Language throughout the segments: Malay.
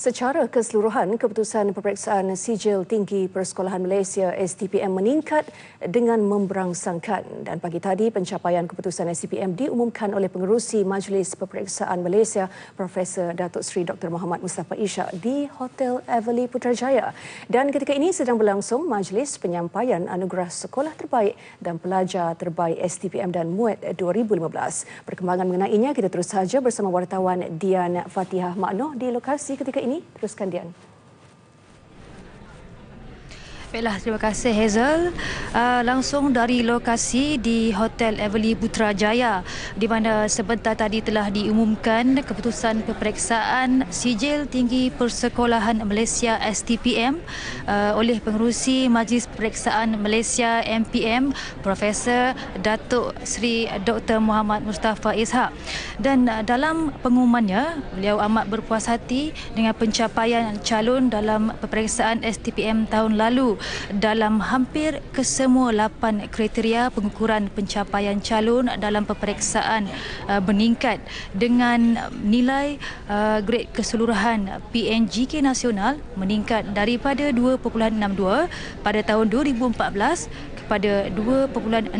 Secara keseluruhan, keputusan peperiksaan sijil tinggi Persekolahan Malaysia STPM meningkat dengan memberangsangkan dan pagi tadi pencapaian keputusan STPM diumumkan oleh pengerusi Majlis Peperiksaan Malaysia Profesor Datuk Seri Dr. Muhammad Mustafa Ishak di Hotel Everly Putrajaya. Dan ketika ini sedang berlangsung majlis penyampaian anugerah sekolah terbaik dan pelajar terbaik STPM dan MUET 2015. Perkembangan mengenainya kita terus saja bersama wartawan Dian Fatihah Maknoh di lokasi ketika ini ini. Teruskan Dian. Baiklah, terima kasih Hazel. Uh, langsung dari lokasi di Hotel Everly Putrajaya di mana sebentar tadi telah diumumkan keputusan peperiksaan sijil tinggi persekolahan Malaysia STPM uh, oleh pengerusi Majlis Peperiksaan Malaysia MPM Profesor Datuk Seri Dr. Muhammad Mustafa Ishak. Dan uh, dalam pengumumannya, beliau amat berpuas hati dengan pencapaian calon dalam peperiksaan STPM tahun lalu dalam hampir kesemua lapan kriteria pengukuran pencapaian calon dalam peperiksaan uh, meningkat dengan nilai uh, grade keseluruhan PNGK nasional meningkat daripada 2.62 pada tahun 2014 kepada 2.65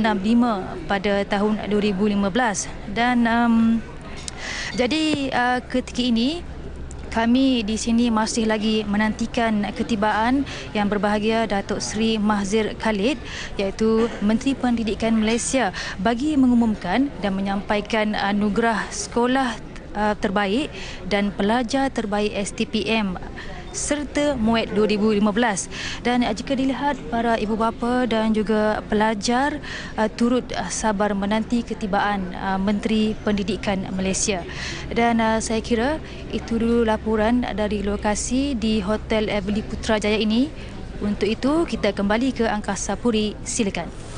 pada tahun 2015 dan um, jadi uh, ketika ini kami di sini masih lagi menantikan ketibaan yang berbahagia Datuk Seri Mahzir Khalid iaitu Menteri Pendidikan Malaysia bagi mengumumkan dan menyampaikan anugerah sekolah uh, terbaik dan pelajar terbaik STPM serta MUET 2015 dan uh, jika dilihat para ibu bapa dan juga pelajar uh, turut uh, sabar menanti ketibaan uh, Menteri Pendidikan Malaysia. Dan uh, saya kira itu dulu laporan dari lokasi di Hotel Everly Putrajaya ini. Untuk itu kita kembali ke Angkasa Puri. Silakan